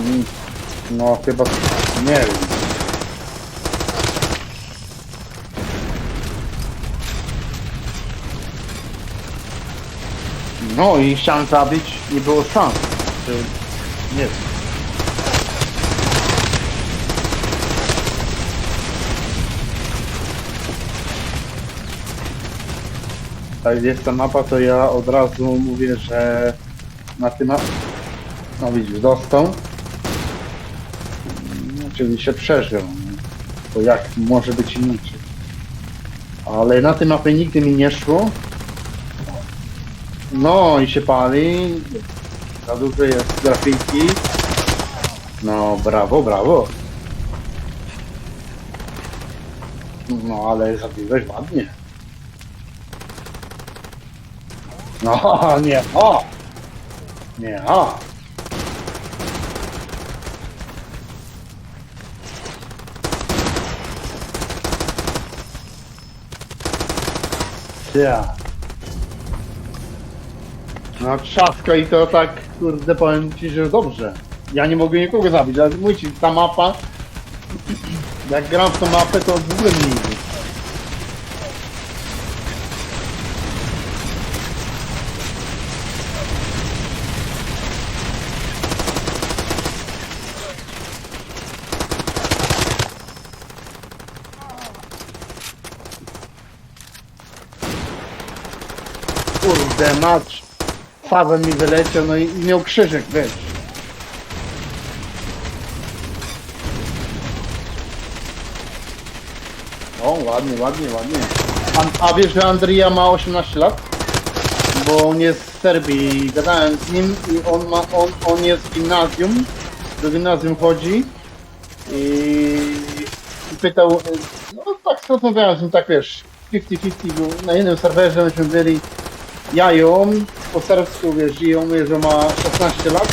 Mm, No chyba nie wiem. No i chciałem zabić, nie było szans. Czy... Nie wiem. Tak jest ta mapa, to ja od razu mówię, że na tym... No widzisz, dostał. Się przeżył. nie? To jak może być inaczej? Ale na tej mapie nigdy mi nie szło. No i się pali. Za dużo jest grafiki. No brawo, brawo. No ale zabiłeś ładnie. No nie, o! Nie, o! Ja. No trzaska i to tak, kurde, powiem ci, że dobrze. Ja nie mogę nikogo zabić, ale mówię ci, ta mapa, jak gram w tą mapę, to w ogóle nie idzie. Kurde, mać. Paweł mi wyleciał, no i i miał krzyżyk, wiesz. O, ładnie, ładnie, ładnie. A, a wiesz, że Andrija ma 18 lat? Bo on jest z Serbii. Gadałem z nim i on ma, on, on jest w gimnazjum. Do gimnazjum chodzi. I, i pytał, no tak rozmawiałem z nim, tak wiesz, 50-50, był na jednym serwerze myśmy byli ja on, po serbsku wiesz, i on mówi, że ma 16 lat,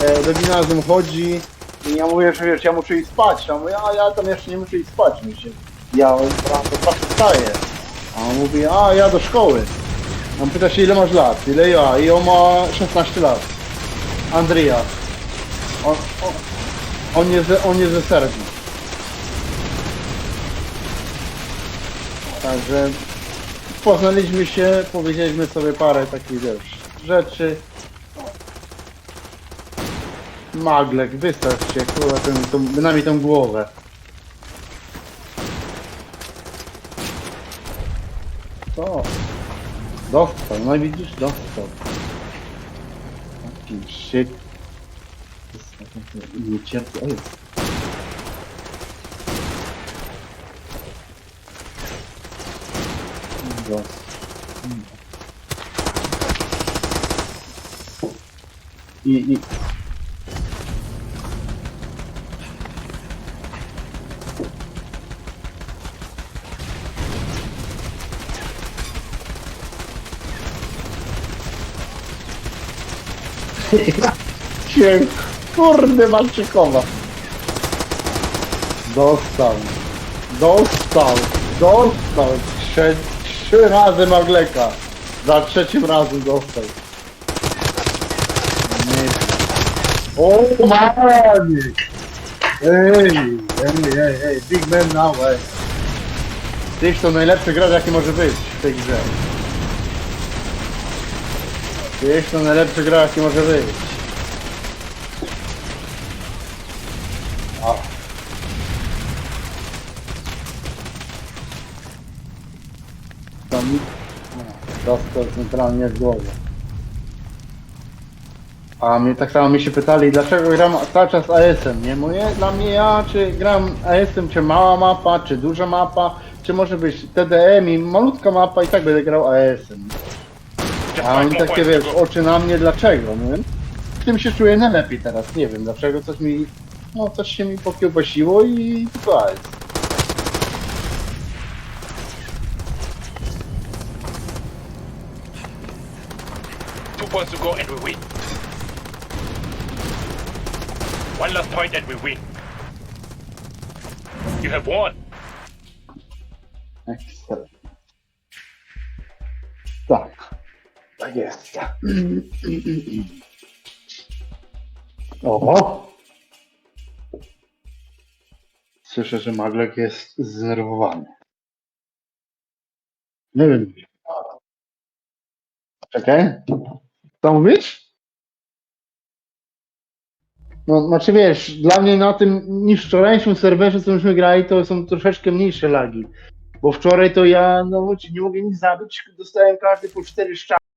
e, do gimnazjum chodzi i ja mówię, że wiesz, ja muszę iść spać, a on mówi, a ja tam jeszcze nie muszę iść spać, mi się, ja rano to wstaję, a on mówi, a ja do szkoły. On pyta się, ile masz lat, ile ja, i on ma 16 lat. Andrija. On, on, on, jest, on jest ze Serbii. Także poznaliśmy się, powiedzieliśmy sobie parę takich wiesz, rzeczy. Maglek, wystaw się, kurwa, tą, bynajmniej tą głowę. To. Dostał, no widzisz, dostał. Taki cierpię, o jest. Dostał. I, i... Cię, kurde Malczykowa. Dostał. Dostał. Dostał. Trzy, trzy razy Magleka. Za trzecim razem dostał. O, man! Ej, ej, ej, ej, big man now, ej. Tyś to najlepszy gracz jaki może być w tej grze. Tyś to najlepszy gracz jaki może być. To mi... Dostał centralnie w głowę. A mnie tak samo mi się pytali, dlaczego gram cały czas AS-em, nie? Mówię, dla mnie ja, czy gram AS-em, czy mała mapa, czy duża mapa, czy może być TDM i malutka mapa i tak będę grał AS-em. A oni takie, wiesz, oczy na mnie, dlaczego, nie? W tym się czuję najlepiej teraz, nie wiem dlaczego, coś mi, no coś się mi pokiełbasiło i to jest. points to go and we win. One last point and we win. You have won. Excellent. Так. Поездка. Oho! Słyszę, że maglek jest zerwany. Nie wiem. Czekaj. Co mówisz? No, znaczy wiesz, dla mnie na tym niż wczorajszym serwerze, co myśmy grali, to są troszeczkę mniejsze lagi. Bo wczoraj to ja, no nie mogę nic zabić, dostałem każdy po cztery szczały.